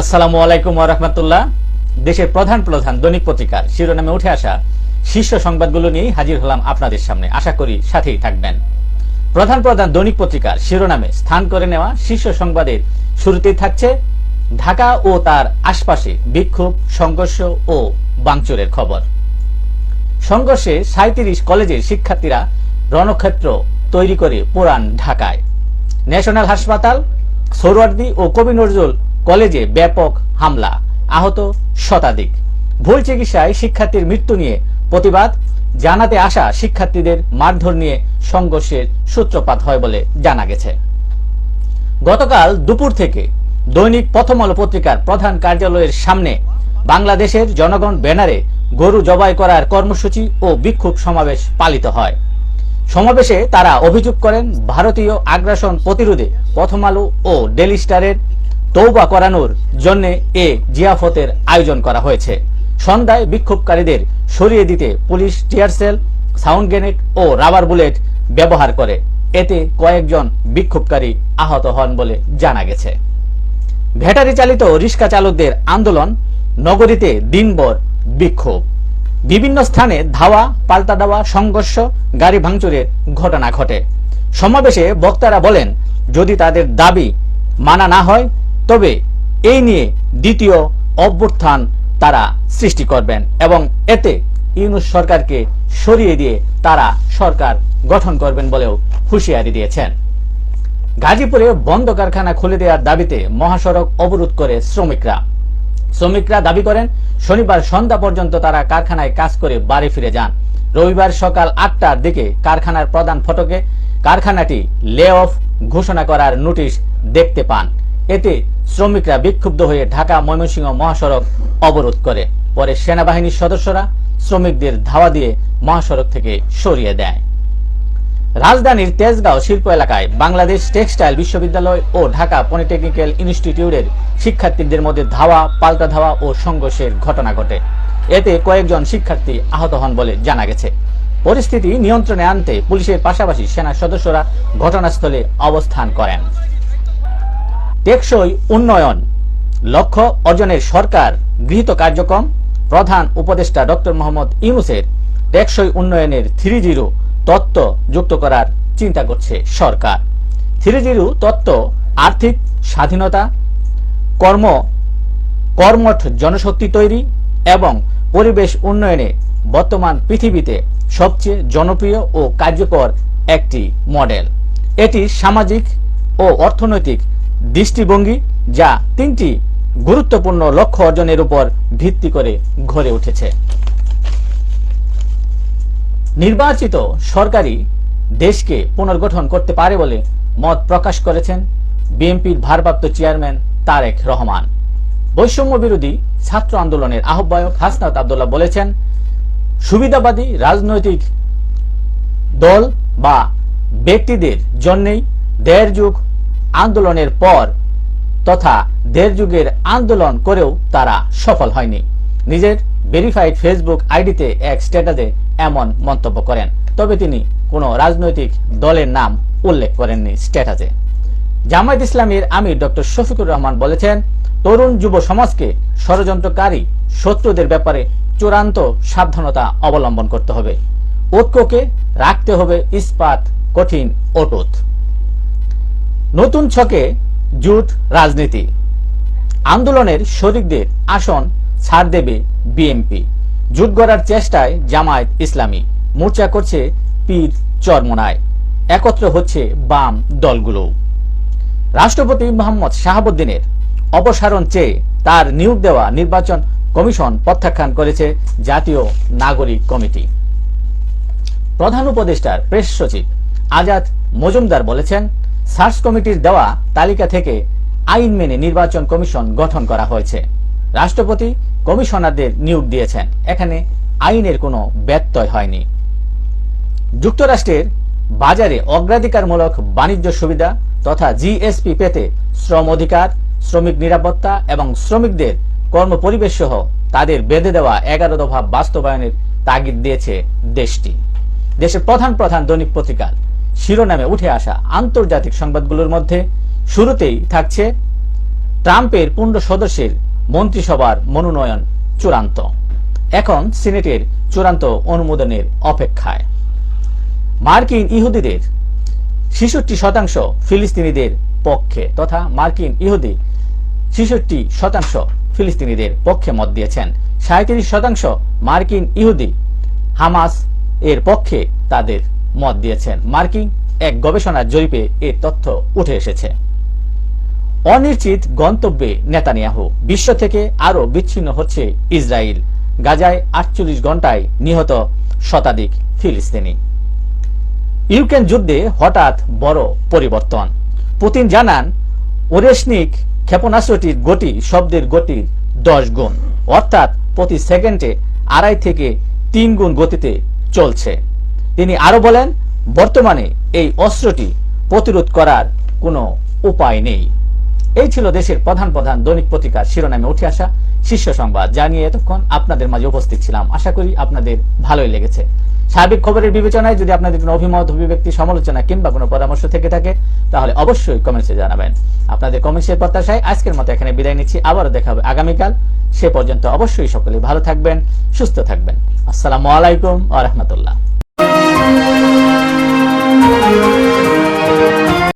আসসালামু আলাইকুম রহমতুল্লাহ। দেশের প্রধান প্রধান দৈনিক পত্রিকার শিরোনামে উঠে আসা শীর্ষ সংবাদগুলো নিয়ে হাজির হলাম আপনাদের সামনে। আশা করি সাথেই থাকবেন। প্রধান প্রধান দৈনিক পত্রিকার শিরোনামে স্থান করে নেওয়া শীর্ষ সংবাদের শুরুতেই থাকছে ঢাকা ও তার আশপাশে বিক্ষোভ, সংঘর্ষ ও বাংচুরের খবর। সংঘর্ষে সাঁত্রিশ কলেজের শিক্ষার্থীরা রণক্ষেত্র তৈরি করে পুরান ঢাকায়। ন্যাশনাল হাসপাতাল সোহরাওয়ার্দী ও কবি নজরুল কলেজে ব্যাপক হামলা, আহত শতাধিক। ভুল চিকিৎসায় শিক্ষার্থীর মৃত্যু নিয়ে প্রতিবাদ, জানাতে আসা শিক্ষার্থীদের মারধর নিয়ে সংঘর্ষের সূত্রপাত হয় বলে জানা গেছে। গতকাল দুপুর থেকে দৈনিক প্রথম আলো পত্রিকার প্রধান কার্যালয়ের সামনে বাংলাদেশের জনগণ ব্যানারে গরু জবাই করার কর্মসূচি ও বিক্ষোভ সমাবেশ পালিত হয়। সমাবেশে তারা অভিযোগ করেন, ভারতীয় আগ্রাসন প্রতিরোধে প্রথম আলো ও ডেলি স্টারের তৌবা করানোর জন্য এ জিয়াফতের আয়োজন করা হয়েছে। সন্ধ্যায় বিক্ষোভকারীদের সরিয়ে দিতে police tear shell, sound grenade ও রাবার বুলেট ব্যবহার করে। এতে কয়েকজন বিক্ষোভকারী আহত হন বলে জানা গেছে। ভ্যাটারি চালিত রিক্সা চালকদের আন্দোলন, নগরীতে দিনভর বিক্ষোভ। বিভিন্ন স্থানে ধাওয়া, পাল্টা দেওয়া, সংঘর্ষ, গাড়ি ভাঙচুরের ঘটনা ঘটে। সমাবেশে বক্তারা বলেন, যদি তাদের দাবি মানা না হয় তবে এই নিয়ে দ্বিতীয় অভ্যুত্থান তারা সৃষ্টি করবেন এবং এতে ইউনুস সরকারকে সরিয়ে দিয়ে তারা সরকার গঠন করবেন বলেও হুঁশিয়ারি দিয়েছেন। গাজীপুরে বন্ধ কারখানা খুলে দেওয়ার দাবিতে মহাসড়ক অবরোধ করে শ্রমিকরা। শ্রমিকরা দাবি করেন, শনিবার সন্ধ্যা পর্যন্ত তারা কারখানায় কাজ করে বাড়ি ফিরে যান। রবিবার সকাল আটটার দিকে কারখানার প্রধান ফটকে কারখানাটি লে অফ ঘোষণা করার নোটিশ দেখতে পান। এতে শ্রমিকরা বিক্ষুব্ধ হয়ে ঢাকা ময়মনসিংহ মহাসড়ক অবরোধ করে। পরে সেনাবাহিনীর সদস্যরা শ্রমিকদের ধাওয়া দিয়ে মহাসড়ক থেকে সরিয়ে দেয়। রাজধানীর তেজগাঁও শিল্প এলাকায় বাংলাদেশ টেক্সটাইল বিশ্ববিদ্যালয় ও ঢাকা পলিটেকনিক্যাল ইনস্টিটিউটের শিক্ষার্থীদের মধ্যে ধাওয়া, পাল্টা ধাওয়া ও সংঘর্ষের ঘটনা ঘটে। এতে কয়েকজন শিক্ষার্থী আহত হন বলে জানা গেছে। পরিস্থিতি নিয়ন্ত্রণে আনতে পুলিশের পাশাপাশি সেনা সদস্যরা ঘটনাস্থলে অবস্থান করেন। টেকসই উন্নয়ন। লক্ষ্য অর্জনের সরকার, গৃহীত কার্যক্রম, প্রধান উপদেষ্টা ডক্টর মোহাম্মদ ইউনুসের টেকসই উন্নয়নের থ্রি জিরো তত্ত্ব যুক্ত করার চিন্তা করছে সরকার। থ্রি জিরো তত্ত্ব আর্থিক স্বাধীনতা, কর্ম, কর্মঠ জনশক্তি তৈরি এবং পরিবেশ উন্নয়নে বর্তমান পৃথিবীতে সবচেয়ে জনপ্রিয় ও কার্যকর একটি মডেল। এটি সামাজিক ও অর্থনৈতিক দৃষ্টিভঙ্গি যা তিনটি গুরুত্বপূর্ণ লক্ষ্য অর্জনের উপর ভিত্তি করে গড়ে উঠেছে। নির্বাচিত সরকারি দেশকে পুনর্গঠন করতে পারে বলে মত প্রকাশ করেছেন বিএনপির ভারপ্রাপ্ত চেয়ারম্যান তারেক রহমান। বৈষম্য বিরোধী ছাত্র আন্দোলনের আহ্বায়ক হাসনাত আবদুল্লাহ বলেছেন, সুবিধাবাদী রাজনৈতিক দল বা ব্যক্তিদের জন্যই দেড় যুগ আন্দোলনের পর তথা দেড় যুগের আন্দোলন করেও তারা সফল হয়নি। নিজের ভেরিফাইড ফেসবুক আইডিতে এক স্ট্যাটাসে এমন মন্তব্য করেন। তবে তিনি কোনো রাজনৈতিক দলের নাম উল্লেখ করেননি স্ট্যাটাসে জামায়াত ইসলামীর আমির ডক্টর শফিকুর রহমান বলেছেন, তরুণ যুব সমাজকে ষড়যন্ত্রকারী শত্রুদের ব্যাপারে চূড়ান্ত সাবধানতা অবলম্বন করতে হবে। ঐক্যকে রাখতে হবে ইস্পাত কঠিন অটুট। নতুন ছকে জুট রাজনীতি। আন্দোলনের শরিকদের আসন ছাড় দেবে বিএমপি জুট গড়ার চেষ্টায় জামায়াত ইসলামী। মোর্চা করছে পীর চরমনায়। একত্র হচ্ছে বাম দলগুলো রাষ্ট্রপতি মোহাম্মদ শাহাবুদ্দিনের অপসারণ চেয়ে তার নিয়োগ দেওয়া নির্বাচন কমিশন প্রত্যাখ্যান করেছে জাতীয় নাগরিক কমিটি। প্রধান উপদেষ্টার প্রেস সচিব আজাদ মজুমদার বলেছেন সার্চ কমিটির দেওয়া তালিকা থেকে আইন মেনে নির্বাচন কমিশন গঠন করা হয়েছে। রাষ্ট্রপতি কমিশনারদের নিয়োগ দিয়েছেন। এখানে আইনের কোনো ব্যত্যয় হয়নি। যুক্তরাষ্ট্রের বাজারে অগ্রাধিকারমূলক বাণিজ্য সুবিধা তথা জিএসপি পেতে শ্রম অধিকার, শ্রমিক নিরাপত্তা এবং শ্রমিকদের কর্মপরিবেশ সহ তাদের বেঁধে দেওয়া এগারো দফা বাস্তবায়নের তাগিদ দিয়েছে দেশটি। দেশের প্রধান প্রধান দৈনিক পত্রিকার শিরোনামে উঠে আসা আন্তর্জাতিক সংবাদগুলোর মধ্যে শুরুতেই থাকছে ট্রাম্পের পূর্ণ সদস্যের মন্ত্রিসভার মনোনয়ন চূড়ান্ত। এখন সিনেটের চূড়ান্ত অনুমোদনের অপেক্ষায়। মার্কিন ইহুদিদের ছেষট্টি শতাংশ ফিলিস্তিনিদের পক্ষে তথা মার্কিন ইহুদি ছেষট্টি শতাংশ ফিলিস্তিনিদের পক্ষে মত দিয়েছেন। সাঁত্রিশ শতাংশ মার্কিন ইহুদি হামাস এর পক্ষে তাদের মত দিয়েছেন। মার্কিন এক গবেষণার জরিপে এর তথ্য উঠে এসেছে। অনিশ্চিত গন্তব্যে নেতানিয়াহু। বিশ্ব থেকে আরও বিচ্ছিন্ন হচ্ছে ইসরায়েল। গাজায় আটচল্লিশ ঘন্টায় নিহত শতাধিক ফিলিস্তিনি। ইউক্রেন যুদ্ধে হঠাৎ বড় পরিবর্তন। পুতিন জানান, ওরেশনিক ক্ষেপণাস্ত্রটির গতি শব্দের গতির দশ গুণ। অর্থাৎ প্রতি সেকেন্ডে আড়াই থেকে তিন গুণ গতিতে চলছে। তিনি আরও বলেন, বর্তমানে এই অস্ত্রটি প্রতিরোধ করার কোনো উপায় নেই। এই ছিল দেশের প্রধান প্রধান দৈনিক পত্রিকার শিরোনামে উঠে আসা শীর্ষ সংবাদ। যা নিয়ে এতক্ষণ আপনাদের মাঝে উপস্থিত ছিলাম। আশা করি আপনাদের ভালোই লেগেছে। সার্বিক খবরের বিবেচনায় যদি আপনাদের কোনো অভিমত, অভিব্যক্তি, সমালোচনা কিংবা কোনো পরামর্শ থেকে থাকে, তাহলে অবশ্যই কমেন্টসে জানাবেন। আপনাদের কমেন্টসের প্রত্যাশায় আজকের মতো এখানে বিদায় নিচ্ছি। আবারও দেখা হবে আগামীকাল। সে পর্যন্ত অবশ্যই সকলে ভালো থাকবেন, সুস্থ থাকবেন। আসসালামু আলাইকুম আ রহমতুল্লাহ। thank you